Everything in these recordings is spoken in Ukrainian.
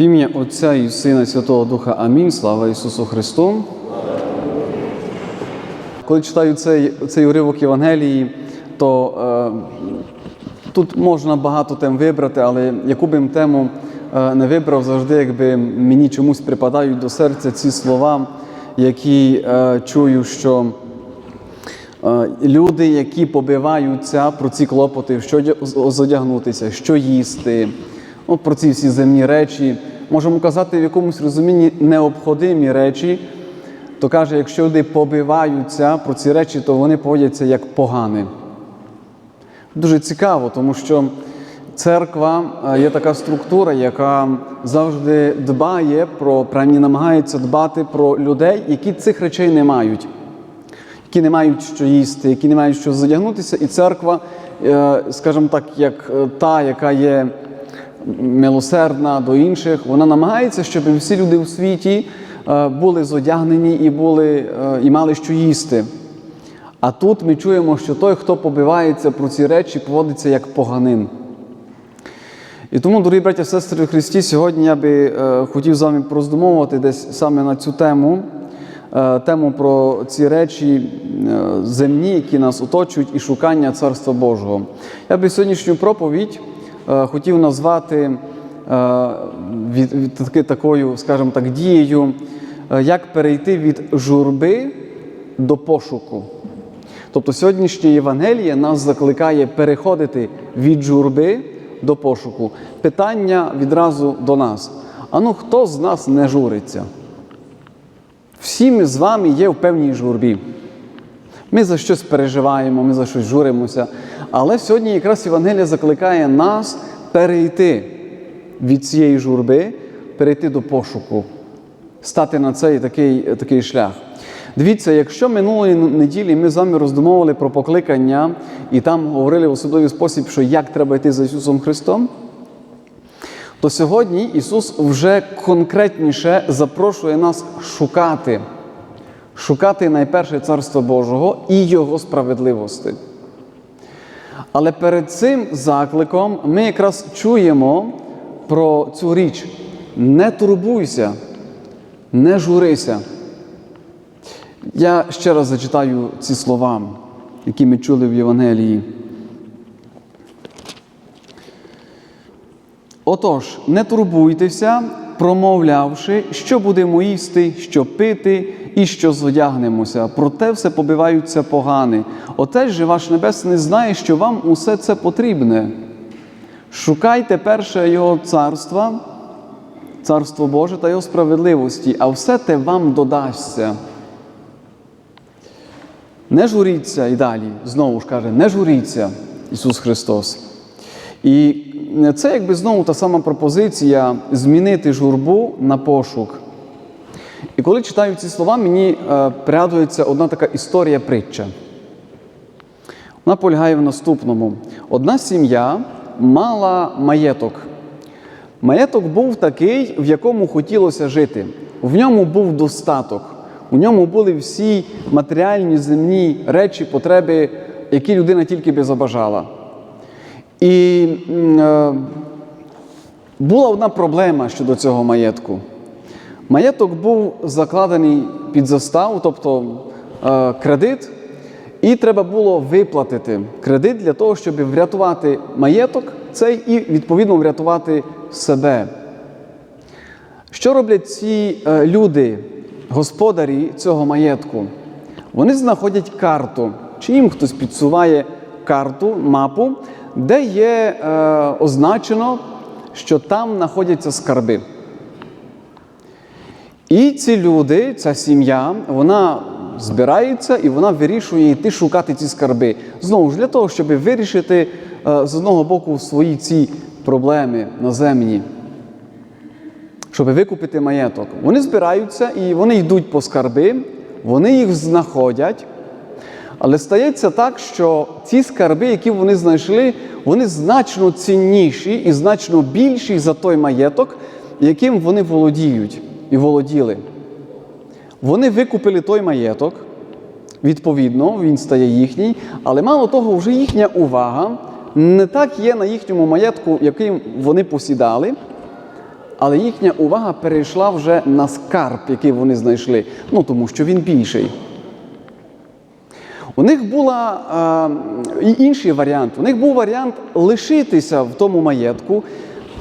В ім'я Отця і Сина Святого Духа Амінь. Слава Ісусу Христу. Коли читаю цей, цей уривок Євангелії, то е, тут можна багато тем вибрати, але яку б їм тему е, не вибрав, завжди якби мені чомусь припадають до серця ці слова, які е, чую, що Е, Люди, які побиваються про ці клопоти, що одя- задягнутися, що їсти, ну, про ці всі земні речі, можемо казати в якомусь розумінні необходимі речі, то каже, якщо люди побиваються про ці речі, то вони поводяться як погани. Дуже цікаво, тому що церква е, є така структура, яка завжди дбає про, принаймні намагається дбати про людей, які цих речей не мають. Які не мають що їсти, які не мають що задягнутися, і церква, е, скажімо так, як е, та, яка є милосердна до інших, вона намагається, щоб всі люди у світі е, були зодягнені і були, е, і мали що їсти. А тут ми чуємо, що той, хто побивається про ці речі, поводиться як поганин. І тому, дорогі браття сестри в Христі, сьогодні я би е, хотів з вами пороздумовувати десь саме на цю тему, тему про ці речі е, земні, які нас оточують, і шукання Царства Божого. Я би сьогоднішню проповідь хотів назвати е, від, від, таки- такою, скажімо так, дією, е, як перейти від журби до пошуку. Тобто сьогоднішнє Євангеліє нас закликає переходити від журби до пошуку. Питання відразу до нас. А ну хто з нас не журиться? Всі ми з вами є в певній журбі. Ми за щось переживаємо, ми за щось журимося. Але сьогодні якраз Євангелія закликає нас перейти від цієї журби, перейти до пошуку, стати на цей такий, такий шлях. Дивіться, якщо минулої неділі ми з вами роздумовували про покликання і там говорили в особливий спосіб, що як треба йти за Ісусом Христом, то сьогодні Ісус вже конкретніше запрошує нас шукати, шукати найперше Царство Божого і Його справедливості. Але перед цим закликом ми якраз чуємо про цю річ: не турбуйся, не журися. Я ще раз зачитаю ці слова, які ми чули в Євангелії. Отож, не турбуйтеся, промовлявши, що будемо їсти, що пити і що зодягнемося. Проте все побиваються погани. Отець же ваш Небесний знає, що вам усе це потрібне. Шукайте перше Його царства, царство Боже та Його справедливості, а все те вам додасться. Не журіться і далі, знову ж каже, не журіться Ісус Христос. І це якби знову та сама пропозиція змінити журбу на пошук. І коли читаю ці слова, мені е, пригадується одна така історія притча. Вона полягає в наступному: одна сім'я мала маєток. Маєток був такий, в якому хотілося жити. В ньому був достаток. У ньому були всі матеріальні земні речі, потреби, які людина тільки би забажала. І е, була одна проблема щодо цього маєтку. Маєток був закладений під заставу, тобто е, кредит, і треба було виплатити кредит для того, щоб врятувати маєток цей і відповідно врятувати себе. Що роблять ці е, люди, господарі цього маєтку? Вони знаходять карту, чи їм хтось підсуває карту, мапу, де є е, означено, що там знаходяться скарби. І ці люди, ця сім'я, вона збирається і вона вирішує йти шукати ці скарби. Знову ж для того, щоб вирішити е, з одного боку свої ці проблеми наземні щоб викупити маєток. Вони збираються і вони йдуть по скарби, вони їх знаходять. Але стається так, що ці скарби, які вони знайшли, вони значно цінніші і значно більші за той маєток, яким вони володіють і володіли. Вони викупили той маєток, відповідно, він стає їхній, але мало того, вже їхня увага не так є на їхньому маєтку, яким вони посідали, але їхня увага перейшла вже на скарб, який вони знайшли. Ну тому що він більший. У них була і інший варіант. У них був варіант лишитися в тому маєтку,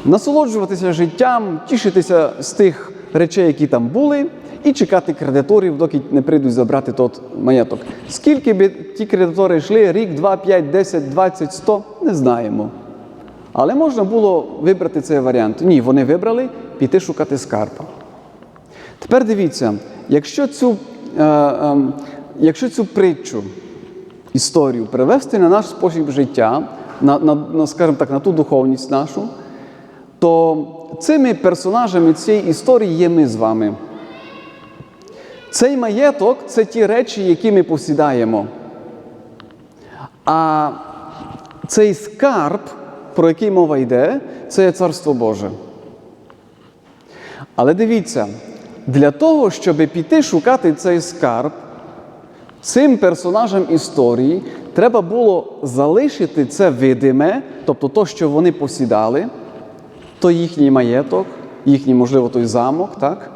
насолоджуватися життям, тішитися з тих речей, які там були, і чекати кредиторів, доки не прийдуть забрати тот маєток. Скільки би ті кредитори йшли, рік, два, п'ять, десять, двадцять, сто, не знаємо. Але можна було вибрати цей варіант. Ні, вони вибрали піти шукати скарб. Тепер дивіться, якщо цю, е, е, якщо цю притчу, історію перевести на наш спосіб життя, на, на, на, скажімо так, на ту духовність нашу, то цими персонажами цієї історії є ми з вами. Цей маєток це ті речі, які ми посідаємо. А цей скарб, про який мова йде, це є Царство Боже. Але дивіться, для того, щоб піти шукати цей скарб, цим персонажам історії треба було залишити це видиме, тобто то, що вони посідали, то їхній маєток, їхній, можливо, той замок, так?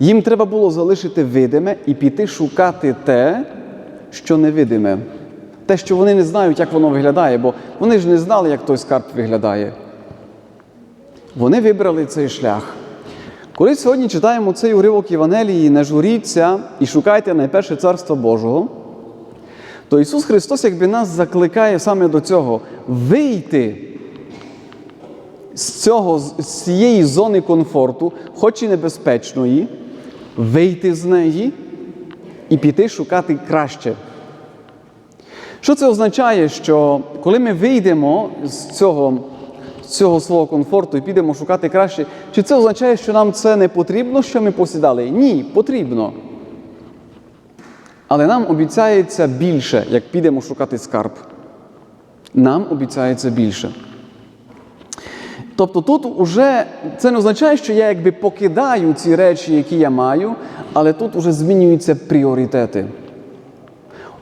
Їм треба було залишити видиме і піти шукати те, що невидиме. Те, що вони не знають, як воно виглядає, бо вони ж не знали, як той скарб виглядає. Вони вибрали цей шлях. Коли сьогодні читаємо цей уривок Євангелії, не журіться і шукайте найперше Царство Божого, то Ісус Христос якби нас закликає саме до цього вийти з, цього, з цієї зони комфорту, хоч і небезпечної, вийти з неї і піти шукати краще. Що це означає, що коли ми вийдемо з цього, з цього свого комфорту і підемо шукати краще, чи це означає, що нам це не потрібно, що ми посідали? Ні, потрібно. Але нам обіцяється більше, як підемо шукати скарб. Нам обіцяється більше. Тобто тут уже це не означає, що я якби покидаю ці речі, які я маю, але тут уже змінюються пріоритети.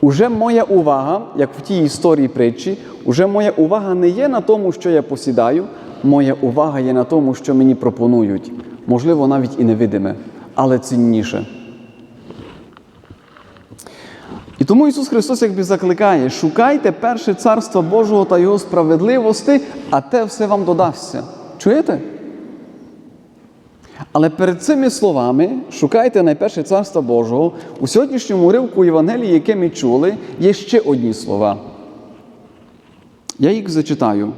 Уже моя увага, як в тій історії притчі, уже моя увага не є на тому, що я посідаю, моя увага є на тому, що мені пропонують. Можливо, навіть і невидиме, але цінніше. І тому Ісус Христос якби закликає: шукайте перше царство Божого та Його справедливості, а те все вам додасться. Чуєте? Але перед цими словами шукайте найперше царство Божого. У сьогоднішньому ривку Євангелії, яке ми чули, є ще одні слова. Я їх зачитаю.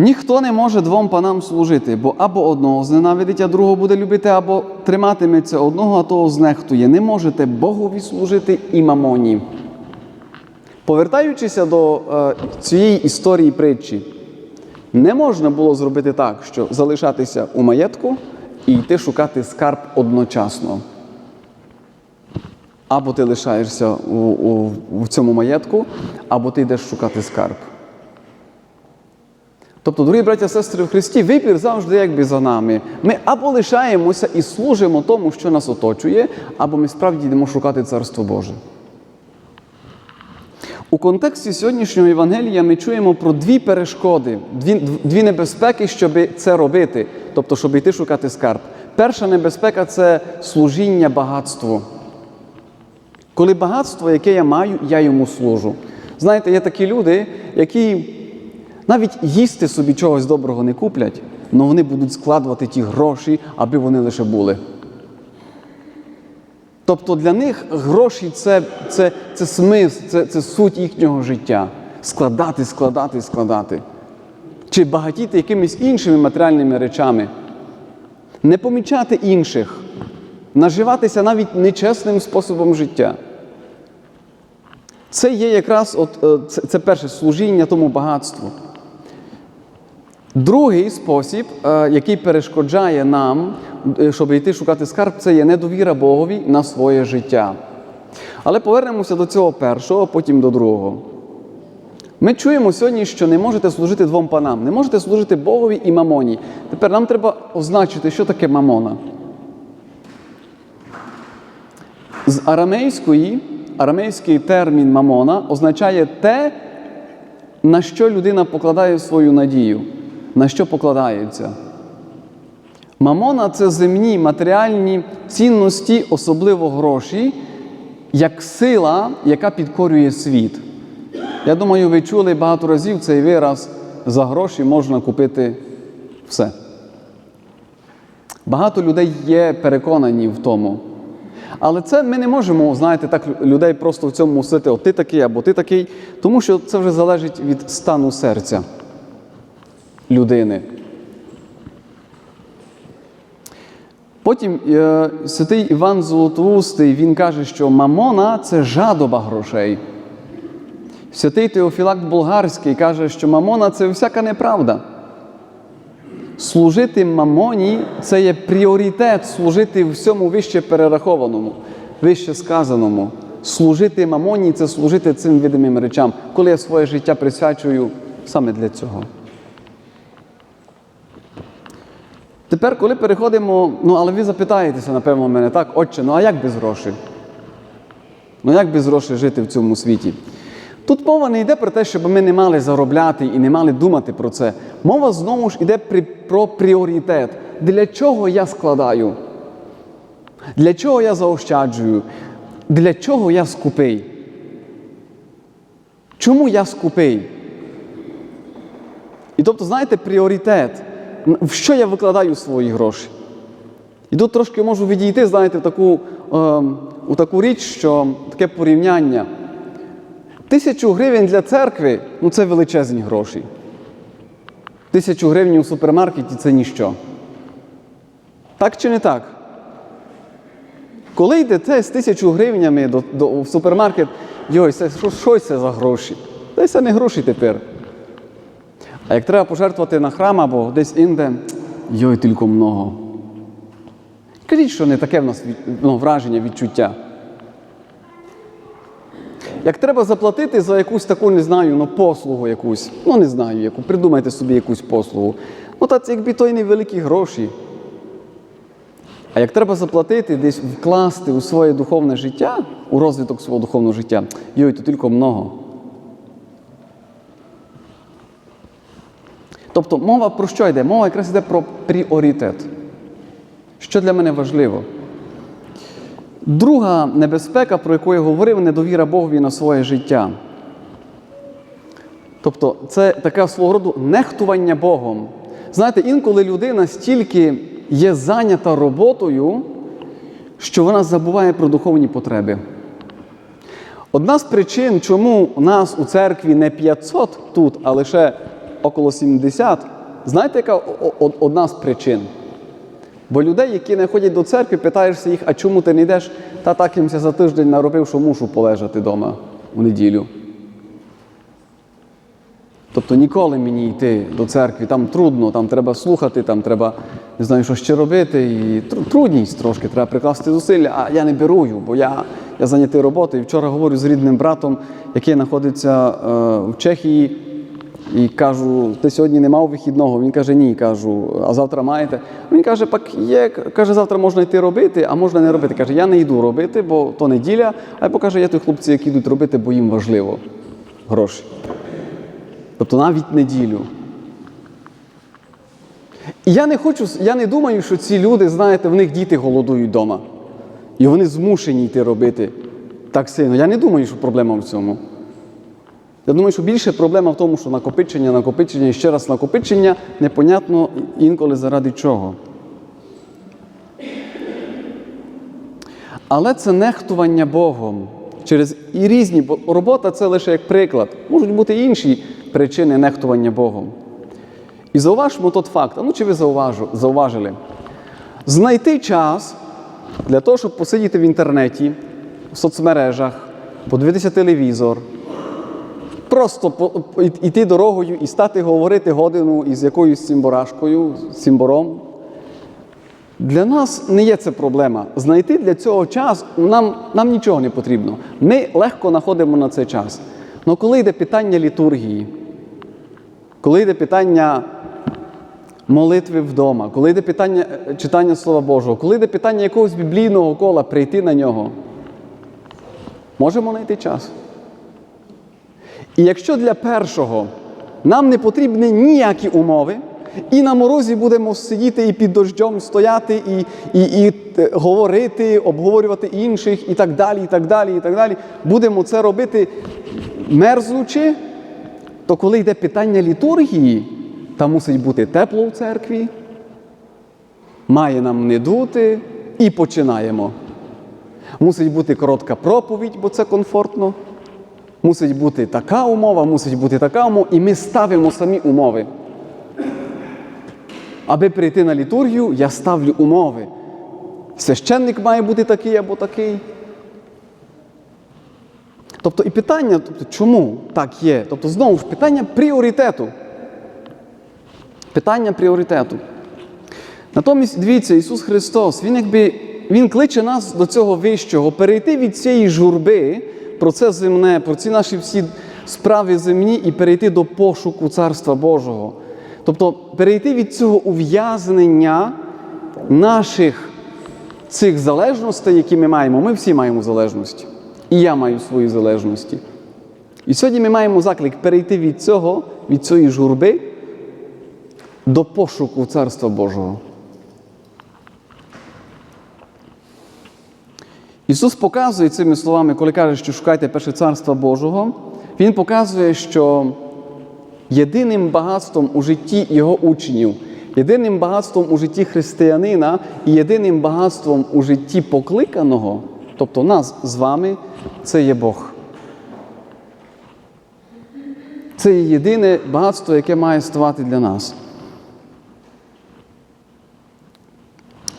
Ніхто не може двом панам служити, бо або одного зненавидить, а другого буде любити, або триматиметься одного, а того знехтує. Не можете Богові служити і мамоні. Повертаючися до е, цієї історії притчі, не можна було зробити так, що залишатися у маєтку і йти шукати скарб одночасно. Або ти лишаєшся у, у, в цьому маєтку, або ти йдеш шукати скарб. Тобто, дорогі браття і сестри в Христі, вибір завжди якби за нами. Ми або лишаємося і служимо тому, що нас оточує, або ми справді йдемо шукати Царство Боже. У контексті сьогоднішнього Євангелія ми чуємо про дві перешкоди, дві, дві небезпеки, щоб це робити, тобто, щоб йти шукати скарб. Перша небезпека це служіння багатству. Коли багатство, яке я маю, я йому служу. Знаєте, є такі люди, які навіть їсти собі чогось доброго не куплять, але вони будуть складувати ті гроші, аби вони лише були. Тобто для них гроші це це, це смисл, це, це суть їхнього життя. Складати, складати, складати. Чи багатіти якимись іншими матеріальними речами. Не помічати інших, наживатися навіть нечесним способом життя. Це є якраз от, це, це перше служіння тому багатству. Другий спосіб, який перешкоджає нам, щоб йти шукати скарб, це є недовіра Богові на своє життя. Але повернемося до цього першого, потім до другого. Ми чуємо сьогодні, що не можете служити двом панам, не можете служити Богові і мамоні. Тепер нам треба означити, що таке мамона. З арамейської, арамейський термін мамона означає те, на що людина покладає свою надію, на що покладається. Мамона це земні матеріальні цінності, особливо гроші, як сила, яка підкорює світ. Я думаю, ви чули багато разів цей вираз за гроші можна купити все. Багато людей є переконані в тому. Але це ми не можемо, знаєте, так людей просто в цьому мусити, от ти такий або ти такий, тому що це вже залежить від стану серця людини. Потім е, святий Іван Золотоустий він каже, що мамона це жадоба грошей. Святий Теофілакт Болгарський каже, що мамона це всяка неправда. Служити мамоні це є пріоритет, служити всьому вище перерахованому, вище сказаному. Служити мамоні це служити цим видимим речам, коли я своє життя присвячую саме для цього. Тепер, коли переходимо, ну але ви запитаєтеся, напевно, мене так, отче, ну а як без грошей? Ну як без грошей жити в цьому світі? Тут мова не йде про те, щоб ми не мали заробляти і не мали думати про це. Мова знову ж йде про пріоритет. Для чого я складаю? Для чого я заощаджую? Для чого я скупий? Чому я скупий? І тобто, знаєте, пріоритет, в що я викладаю свої гроші? І тут трошки можу відійти, знаєте, в таку, е, у таку річ, що таке порівняння. Тисячу гривень для церкви ну це величезні гроші. Тисячу гривень у супермаркеті це ніщо. Так чи не так? Коли йдете з тисячу гривнями до, до, в супермаркет, йой, це, що, що це за гроші? Та це не гроші тепер. А як треба пожертвувати на храм або десь інде, йой, тільки много. Кажіть, що не таке в нас ну, враження, відчуття. Як треба заплатити за якусь таку, не знаю, ну, послугу якусь, ну не знаю, яку, придумайте собі якусь послугу. Ну, та це якби то й невеликі гроші. А як треба заплатити, десь вкласти у своє духовне життя, у розвиток свого духовного життя, йой, то тільки много. Тобто мова про що йде? Мова якраз йде про пріоритет. Що для мене важливо? Друга небезпека, про яку я говорив, недовіра Богові на своє життя. Тобто, це таке свого роду нехтування Богом. Знаєте, інколи людина стільки є зайнята роботою, що вона забуває про духовні потреби. Одна з причин, чому у нас у церкві не 500 тут, а лише около 70, знаєте, яка одна з причин? Бо людей, які не ходять до церкви, питаєшся їх, а чому ти не йдеш? Та так їмся за тиждень наробив, що мушу полежати вдома у неділю. Тобто ніколи мені йти до церкви, там трудно, там треба слухати, там треба не знаю, що ще робити. І трудність трошки, треба прикласти зусилля, а я не берую, бо я я зайнятий роботою. Вчора говорю з рідним братом, який знаходиться е, в Чехії. І кажу, ти сьогодні не мав вихідного. Він каже, ні. Кажу, а завтра маєте. Він каже, пак є. Каже, завтра можна йти робити, а можна не робити. Каже, я не йду робити, бо то неділя. А я покаже, є той хлопці, які йдуть робити, бо їм важливо гроші. Тобто навіть неділю. І я не хочу, я не думаю, що ці люди, знаєте, в них діти голодують вдома. І вони змушені йти робити так сильно. Я не думаю, що проблема в цьому. Я думаю, що більше проблема в тому, що накопичення, накопичення і ще раз накопичення непонятно інколи заради чого. Але це нехтування Богом через і різні, бо робота це лише як приклад. Можуть бути інші причини нехтування Богом. І зауважмо тот факт, ну чи ви зауважу, зауважили? Знайти час для того, щоб посидіти в інтернеті, в соцмережах, подивитися телевізор. Просто йти дорогою і стати говорити годину із якоюсь цимборашкою, цимбором. Для нас не є це проблема. Знайти для цього час нам нам нічого не потрібно. Ми легко знаходимо на це час. Але коли йде питання літургії, коли йде питання молитви вдома, коли йде питання читання Слова Божого, коли йде питання якогось біблійного кола, прийти на нього, можемо знайти час. І якщо для першого нам не потрібні ніякі умови, І на морозі будемо сидіти і під дощом стояти, і, і, і е, говорити, обговорювати інших, і так далі, і так далі, і так далі. Будемо це робити мерзнучи, то коли йде питання літургії, там мусить бути тепло в церкві, має нам не дути, і починаємо. Мусить бути коротка проповідь, бо це комфортно. Мусить бути така умова, мусить бути така умова, і ми ставимо самі умови. Аби прийти на літургію, я ставлю умови. Священник має бути такий або такий. Тобто і питання, тобто, чому так є? Тобто, знову ж питання пріоритету. Питання пріоритету. Натомість, дивіться, Ісус Христос, Він якби Він кличе нас до цього вищого, перейти від цієї журби, про це земне, про ці наші всі справи земні і перейти до пошуку Царства Божого. Тобто перейти від цього ув'язнення наших цих залежностей, які ми маємо. Ми всі маємо залежності. І я маю свої залежності. І сьогодні ми маємо заклик перейти від цього, від цієї журби до пошуку Царства Божого. Ісус показує цими словами, коли каже, що шукайте перше царства Божого, Він показує, що єдиним багатством у житті Його учнів, єдиним багатством у житті християнина і єдиним багатством у житті покликаного, тобто нас з вами, це є Бог. Це є єдине багатство, яке має ставати для нас.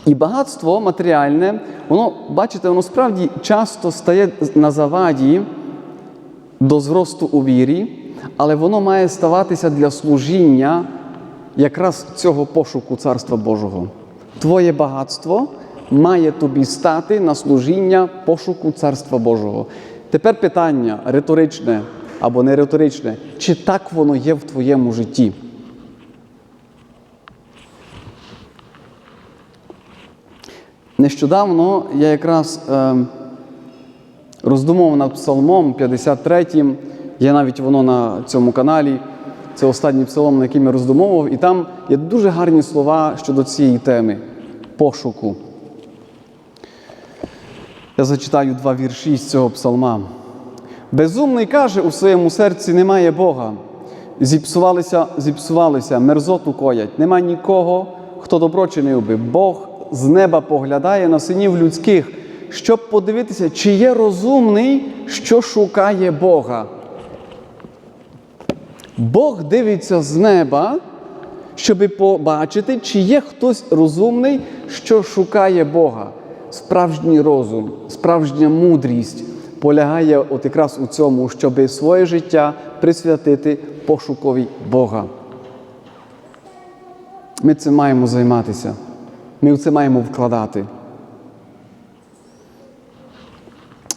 І багатство матеріальне, воно, бачите, воно справді часто стає на заваді до зросту у вірі, але воно має ставатися для служіння якраз цього пошуку Царства Божого. Твоє багатство має тобі стати на служіння пошуку Царства Божого. Тепер питання риторичне або не риторичне, чи так воно є в твоєму житті? Нещодавно я якраз е, роздумував над Псалмом 53, є навіть воно на цьому каналі. Це останній псалом, на який я роздумовував, і там є дуже гарні слова щодо цієї теми пошуку. Я зачитаю два вірші з цього псалма. Безумний каже у своєму серці немає Бога. Зіпсувалися, зіпсувалися, мерзоту коять. Нема нікого, хто добро чинив би. Бог з неба поглядає на синів людських, щоб подивитися, чи є розумний, що шукає Бога. Бог дивиться з неба, щоб побачити, чи є хтось розумний, що шукає Бога. Справжній розум, справжня мудрість полягає от якраз у цьому, щоб своє життя присвятити пошукові Бога. Ми цим маємо займатися. Ми в це маємо вкладати.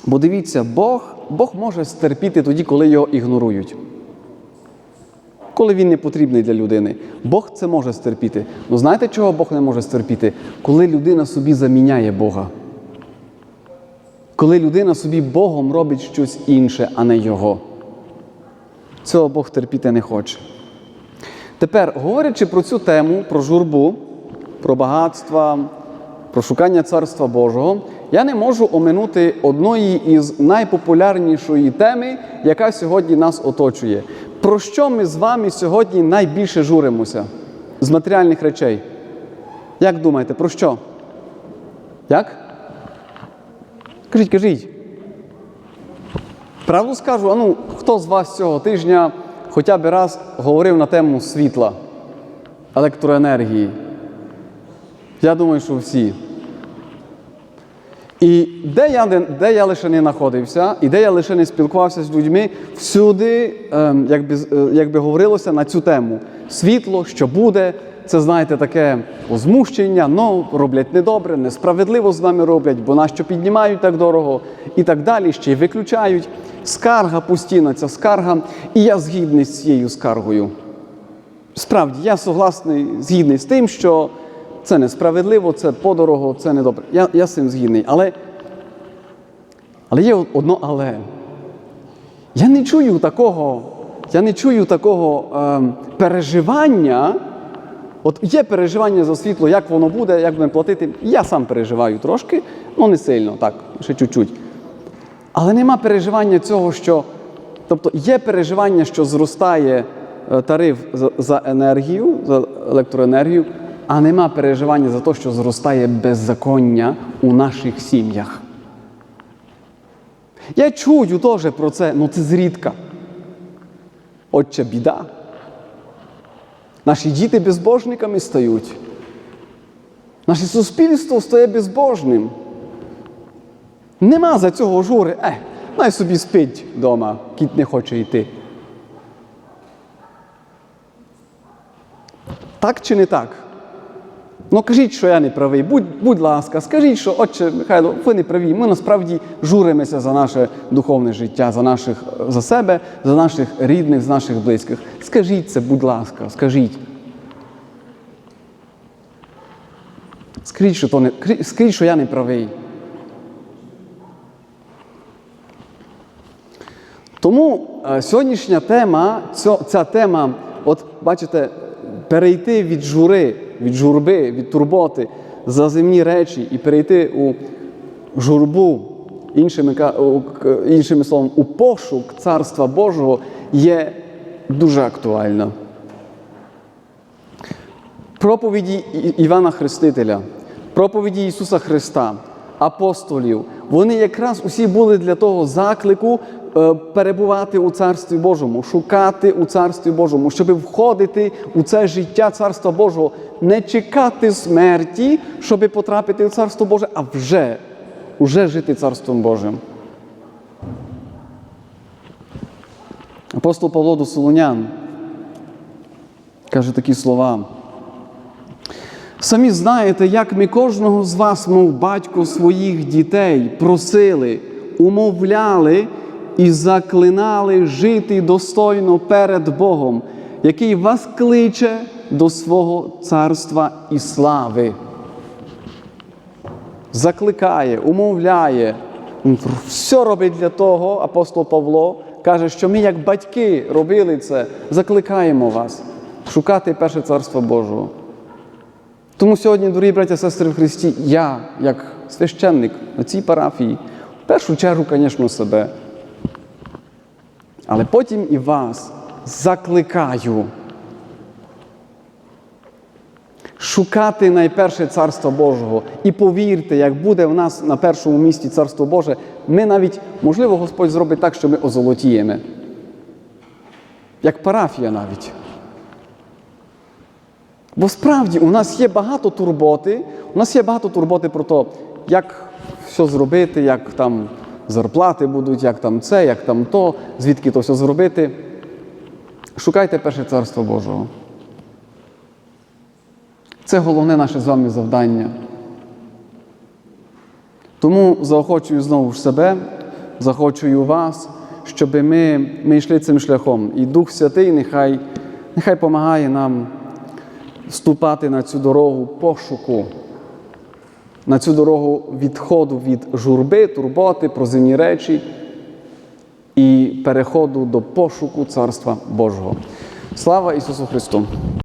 Бо дивіться, Бог, Бог може стерпіти тоді, коли його ігнорують. Коли він не потрібний для людини. Бог це може стерпіти. Ну знаєте, чого Бог не може стерпіти? Коли людина собі заміняє Бога. Коли людина собі Богом робить щось інше, а не Його. Цього Бог терпіти не хоче. Тепер, говорячи про цю тему, про журбу, про багатства, про шукання Царства Божого, я не можу оминути одної із найпопулярнішої теми, яка сьогодні нас оточує. Про що ми з вами сьогодні найбільше журимося з матеріальних речей? Як думаєте, про що? Як? Кажіть, кажіть. Правду скажу, а ну, хто з вас цього тижня хоча б раз говорив на тему світла, електроенергії? Я думаю, що всі. І де я, де я лише не знаходився, і де я лише не спілкувався з людьми, всюди, ем, е, якби говорилося на цю тему. Світло, що буде, це, знаєте, таке возмущення, ну, роблять недобре, несправедливо з нами роблять, бо нащо піднімають так дорого і так далі, ще й виключають. Скарга постійна, ця скарга, і я згідний з цією скаргою. Справді, я согласний, згідний з тим, що це несправедливо, це подорого, це недобре. Я, я з цим згідний. Але, але є одно але. Я не чую такого, я не чую такого ем, переживання От є переживання за світло, як воно буде, як будемо платити. Я сам переживаю трошки, ну не сильно, так, ще чуть-чуть. Але нема переживання цього, що. Тобто є переживання, що зростає е, тариф за, за енергію, за електроенергію, а нема переживання за те, що зростає беззаконня у наших сім'ях. Я чую теж про це, але це зрідка. Отче біда. Наші діти безбожниками стають. Наше суспільство стає безбожним. Нема за цього жури. Е, най собі спить вдома, кіт не хоче йти. Так чи не так? Ну кажіть, що я не правий. Будь, будь ласка, скажіть, що, отче Михайло, ви не праві. Ми насправді журимося за наше духовне життя, за наших, за себе, за наших рідних, за наших близьких. Скажіть це, будь ласка, скажіть. Скажіть, що, то не, скажіть, що я не правий. Тому е, сьогоднішня тема, ця, ця тема, от бачите, перейти від жури, від журби, від турботи за земні речі і перейти у журбу, іншими, іншими словами, у пошук Царства Божого є дуже актуальна. Проповіді Івана Хрестителя, проповіді Ісуса Христа, апостолів, вони якраз усі були для того заклику перебувати у Царстві Божому, шукати у Царстві Божому, щоб входити у це життя Царства Божого, не чекати смерті, щоб потрапити у Царство Боже, а вже, вже жити Царством Божим. Апостол Павло до Солонян каже такі слова. Самі знаєте, як ми кожного з вас, мов батько своїх дітей, просили, умовляли і заклинали жити достойно перед Богом, який вас кличе до свого царства і слави. Закликає, умовляє, все робить для того, апостол Павло каже, що ми, як батьки, робили це, закликаємо вас шукати перше царство Божого. Тому сьогодні, дорогі браття сестри в Христі, я, як священник на цій парафії, в першу чергу, звісно, себе. Але потім і вас закликаю шукати найперше Царство Божого. І повірте, як буде в нас на першому місці Царство Боже, ми навіть, можливо, Господь зробить так, що ми озолотіємо. Як парафія навіть. Бо справді у нас є багато турботи, у нас є багато турботи про те, як все зробити, як там зарплати будуть, як там це, як там то, звідки то все зробити. Шукайте перше царство Божого. Це головне наше з вами завдання. Тому заохочую знову ж себе, заохочую вас, щоб ми, ми йшли цим шляхом. І Дух Святий нехай, нехай допомагає нам ступати на цю дорогу пошуку, на цю дорогу відходу від журби, турботи, про земні речі і переходу до пошуку Царства Божого. Слава Ісусу Христу!